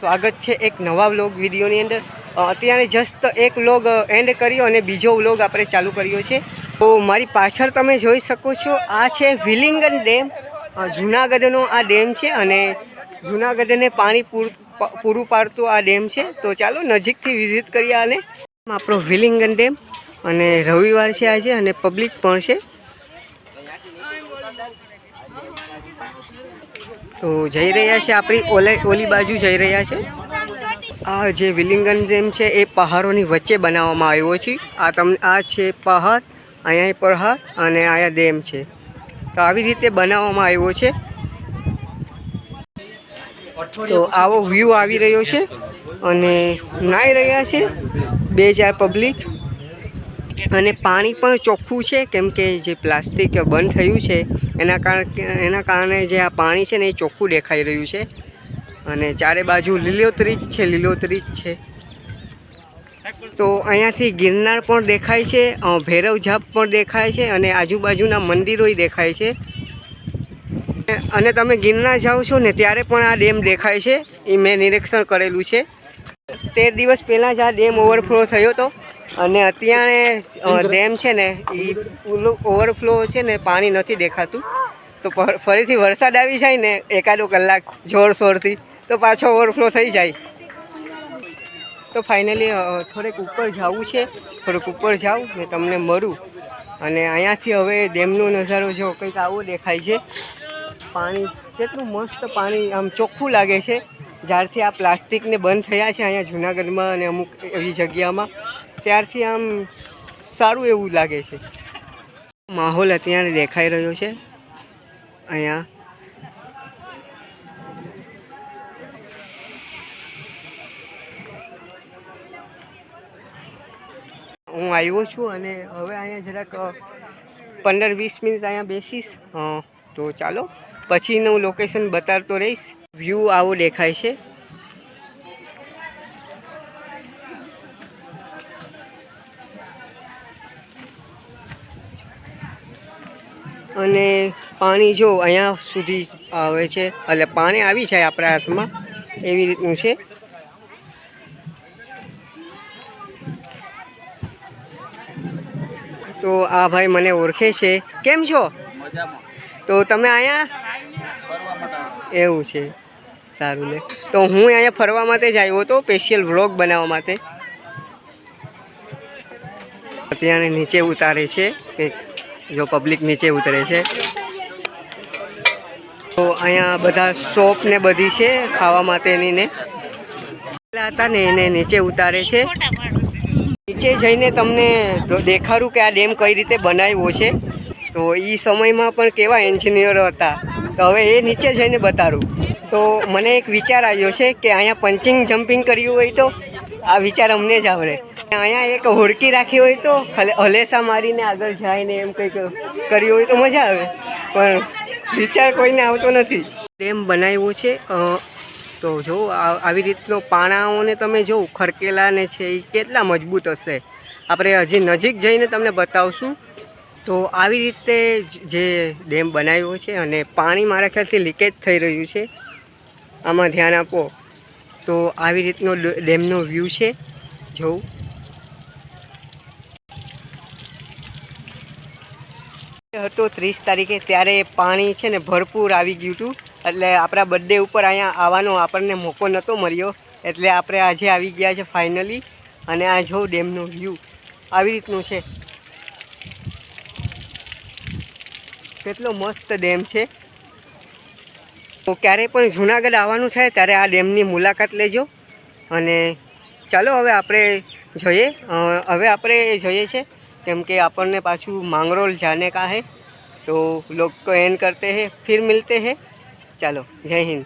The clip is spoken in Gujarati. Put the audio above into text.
સ્વાગત છે એક નવા વ્લોગ વિડીયોની અંદર. અત્યારે જસ્ટ એક વ્લોગ એન્ડ કર્યો અને બીજો વ્લોગ આપણે ચાલુ કર્યો છે. તો મારી પાછળ તમે જોઈ શકો છો, આ છે વિલિંગન ડેમ. જૂનાગઢનો આ ડેમ છે અને જૂનાગઢને પાણી પૂરું પાડતો આ ડેમ છે. તો ચાલો નજીકથી વિઝિટ કરીએ આને. આપણો વિલિંગન ડેમ અને રવિવાર છે આજે અને પબ્લિક પણ છે. તો જઈ રહ્યા છે આપણી ઓલે ઓલી બાજુ જઈ રહ્યા છે. આ જે વિલિંગન ડેમ છે, એ પહાડોની વચ્ચે બનાવવામાં આવ્યો છે. આ તમને આ છે પહાડ, અહીંયા પહાડ અને અહીંયા ડેમ છે. તો આવી રીતે બનાવવામાં આવ્યો છે. તો આવો વ્યૂ આવી રહ્યો છે અને નાહી રહ્યા છે બે ચાર પબ્લિક અને પાણી પણ ચોખ્ખું છે, કેમ કે જે પ્લાસ્ટિક બંધ થયું છે એના કારણે એના કારણે જે આ પાણી છે ને એ ચોખ્ખું દેખાઈ રહ્યું છે. અને ચારે બાજુ લીલોતરી જ છે, લીલોતરી જ છે. તો અહીંયાથી ગિરનાર પણ દેખાય છે ભૈરવ ઝાપ પણ દેખાય છે અને આજુબાજુના મંદિરોય દેખાય છે. અને તમે ગિરનાર જાઓ છો ને ત્યારે પણ આ ડેમ દેખાય છે, એ મેં નિરીક્ષણ કરેલું છે. તેર દિવસ પહેલાં જ આ ડેમ ઓવરફ્લો થયો હતો અને અત્યારે ડેમ છે ને એ ઓવરફ્લો છે ને પાણી નથી દેખાતું. તો ફરીથી વરસાદ આવી જાય ને એકાદો કલાક જોરશોરથી તો પાછો ઓવરફ્લો થઈ જાય. તો ફાઇનલી થોડેક ઉપર જવું છે. થોડુંક ઉપર જાઉં ને તમને મળું. અને અહીંયાથી હવે ડેમનો નજારો જો કંઈક આવો દેખાય છે. પાણી કેટલું મસ્ત પાણી આમ ચોખ્ખું લાગે છે. જ્યારથી આ પ્લાસ્ટિકને બંધ થયા છે અહીંયા જુનાગઢમાં અને અમુક એવી જગ્યામાં. ત્યારથી આમ સારું એવું લાગે છે. માહોલ અત્યારે દેખાઈ રહ્યો છે. અહીંયા. હું આવ્યો છું અને હવે અહીંયા જરાક પંદર વીસ મિનિટ અહીંયા બેસીશ. તો ચાલો. પછીનું લોકેશન બતાવતો રહીશ. વ્યૂ આવો દેખાય છે. અને પાણી જો અહીંયા સુધી આવે છે એટલે પાણી આવી જાય આપણા હાથમાં એવી રીતનું છે. તો આ ભાઈ મને ઓળખે છે. કેમ છો? તો તમે અહીંયા? એવું છે. સારું ને. તો હું અહીંયા ફરવા માટે જ આવ્યો હતો સ્પેશિયલ વ્લોગ બનાવવા માટે. અત્યારે નીચે ઉતારે છે કે જો પબ્લિક નીચે ઉતરે છે. તો અહીંયા બધા શોપ ને બધી છે, ખાવા માટેની ને. હતા ને એને નીચે ઉતારે છે. નીચે જઈને તમને દેખાડું કે આ ડેમ કઈ રીતે બનાવ્યો છે. તો એ સમયમાં પણ કેવા એન્જિનિયરો હતા. તો હવે એ નીચે જઈને બતાડું. તો મને એક વિચાર આવ્યો છે કે અહીંયા પંચિંગ જમ્પિંગ કર્યું હોય તો આ વિચાર અમને જ આવડે. અહીંયા એક હોડકી રાખી હોય તો હલે- હલેસા મારીને આગળ જાય ને એમ કંઈક કર્યું હોય તો મજા આવે. પણ વિચાર કોઈને આવતો નથી. ડેમ બનાવ્યો છે તો જો આવી રીતનો પાણાઓને તમે જો ખડકેલાને છે એ કેટલા મજબૂત હશે. આપણે હજી નજીક જઈને તમને બતાવશું. તો આવી રીતે જે ડેમ બનાવ્યો છે અને પાણી મારા ખ્યાલથી લીકેજ થઈ રહ્યું છે. આમાં ધ્યાન આપો. તો આવી રીતનો ડેમનો વ્યૂ છે. જોઉં. હતો ત્રીસ તારીખે ત્યારે પાણી છે ને ભરપૂર આવી ગયું હતું. એટલે આપણા બર્થડે ઉપર અહીંયા આવવાનો આપણને મોકો નહોતો મળ્યો. એટલે આપણે આજે આવી ગયા છે ફાઇનલી અને આ જો ડેમનો વ્યૂ. આવી રીતનું છે. કેટલો મસ્ત ડેમ છે. તો ક્યારેય પણ જૂનાગઢ આવવાનું થાય ત્યારે આ ડેમની મુલાકાત લેજો. અને ચાલો હવે આપણે જોઈએ. હવે આપણે જોઈએ છે કેમ કે આપણને પાછું માંગરોળ જાને કા હે તો લોકો તો એન કરતે હે, ફિર મિલતે હે. ચાલો, જય હિન્દ.